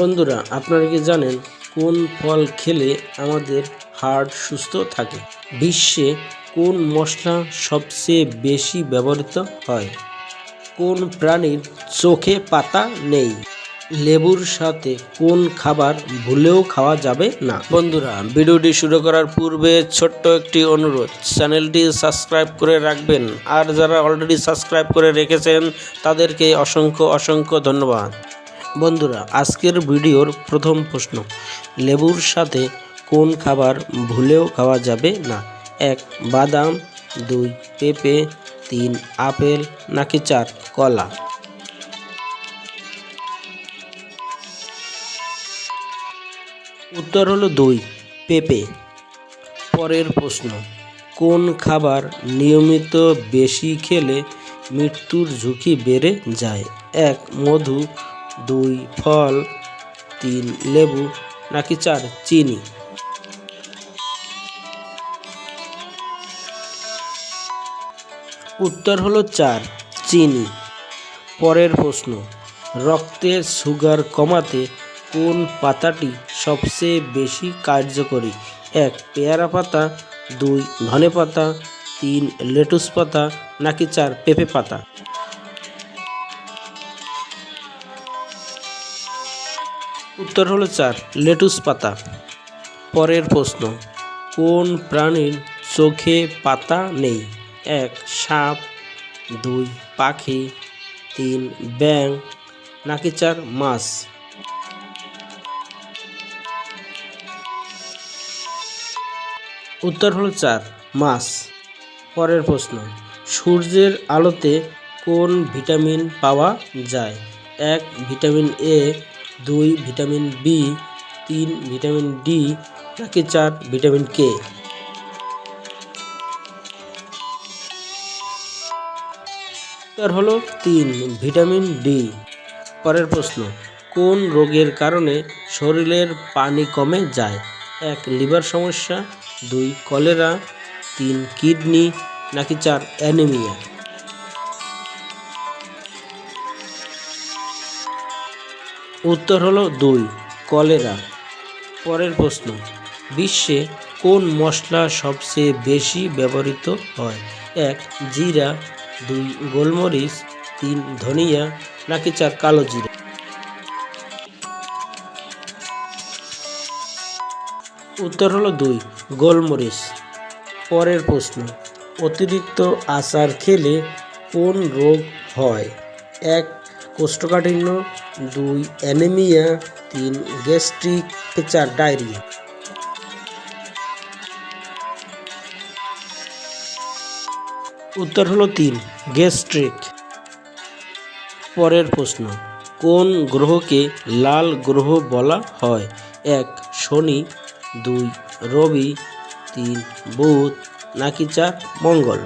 বন্ধুরা, আপনারা কি জানেন কোন ফল খেলে আমাদের হার্ট সুস্থ থাকে? বিশ্বে কোন মশলা সবচেয়ে বেশি ব্যবহৃত হয়? কোন প্রাণীর চোখে পাতা নেই? লেবুর সাথে কোন খাবার ভুলেও খাওয়া যাবে না? বন্ধুরা, ভিডিওটি শুরু করার পূর্বে ছোট্ট একটি অনুরোধ, চ্যানেলটি সাবস্ক্রাইব করে রাখবেন। আর যারা অলরেডি সাবস্ক্রাইব করে রেখেছেন, তাদেরকে অসংখ্য অসংখ্য ধন্যবাদ। বন্ধুরা, আজকের ভিডিওর প্রথম প্রশ্ন, লেবুর সাথে কোন খাবার ভুলেও খাওয়া যাবে না? এক, বাদাম, দুই, পেঁপে, তিন, আপেল, নাকি চার, কলা? উত্তর হলো দুই, পেঁপে। পরের প্রশ্ন, কোন খাবার নিয়মিত বেশি খেলে মৃত্যুর ঝুঁকি বেড়ে যায়? এক, মধু দুই, ফল, তিন, লেবু, নাকি চার, চিনি? উত্তর হলো চার, চিনি। পরের প্রশ্ন রক্তের সুগার কমাতে কোন পাতাটি সবচেয়ে বেশি কার্যকরী? এক, পেয়ারা পাতা, দুই, ধনে পাতা, তিন, লেটুস পাতা, নাকি চার, পেঁপে পাতা? উত্তর হলো চার, লেটুস পাতা। পরের প্রশ্ন, কোন প্রাণীর চোখে পাতা নেই? এক, সাপ, দুই, পাখি, তিন ব্যাং নাকি চার, মাছ? উত্তর হলো চার, মাছ। পরের প্রশ্ন, সূর্যের আলোতে কোন ভিটামিন পাওয়া যায়? এক, ভিটামিন এ দুই ভিটামিন বি, তিন ভিটামিন ডি, নাকি চার ভিটামিন কে? উত্তর হলো তিন ভিটামিন ডি। পরের প্রশ্ন, কোন রোগের কারণে শরীরের পানি কমে যায়? এক, লিভার সমস্যা, দুই, কলেরা, তিন, কিডনি, নাকি চার, অ্যানিমিয়া? উত্তর হলো দুই, কলেরা। পরের প্রশ্ন, বিশ্বে কোন মশলা সবচেয়ে বেশি ব্যবহৃত হয়? এক, জিরা, দুই, গোলমরিচ, তিন, ধনিয়া, নাকি চার, কালো জিরা? উত্তর হলো দুই, গোলমরিচ। পরের প্রশ্ন, অতিরিক্ত আচার খেলে কোন রোগ হয়? এক কোষ্ঠকাঠিন্য, দুই অ্যানিমিয়া, তিন গ্যাস্ট্রিক চার ডায়রিয়া। উত্তর হলো তিন, গ্যাস্ট্রিক। পরের প্রশ্ন, কোন গ্রহকে লাল গ্রহ বলা হয়? এক, শনি, দুই, রবি, তিন, বুধ, নাকি চার, মঙ্গল?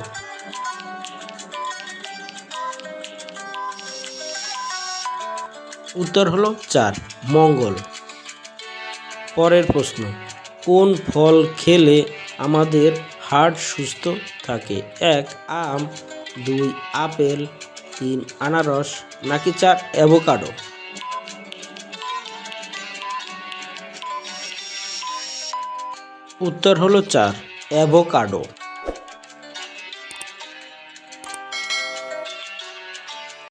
উত্তর হলো চার, মঙ্গল। পরের প্রশ্ন, কোন ফল খেলে আমাদের হার্ট সুস্থ থাকে? এক, আম, দুই, আপেল, তিন, আনারস, নাকি চার, অ্যাভোকাডো? উত্তর হলো চার, অ্যাভোকাডো।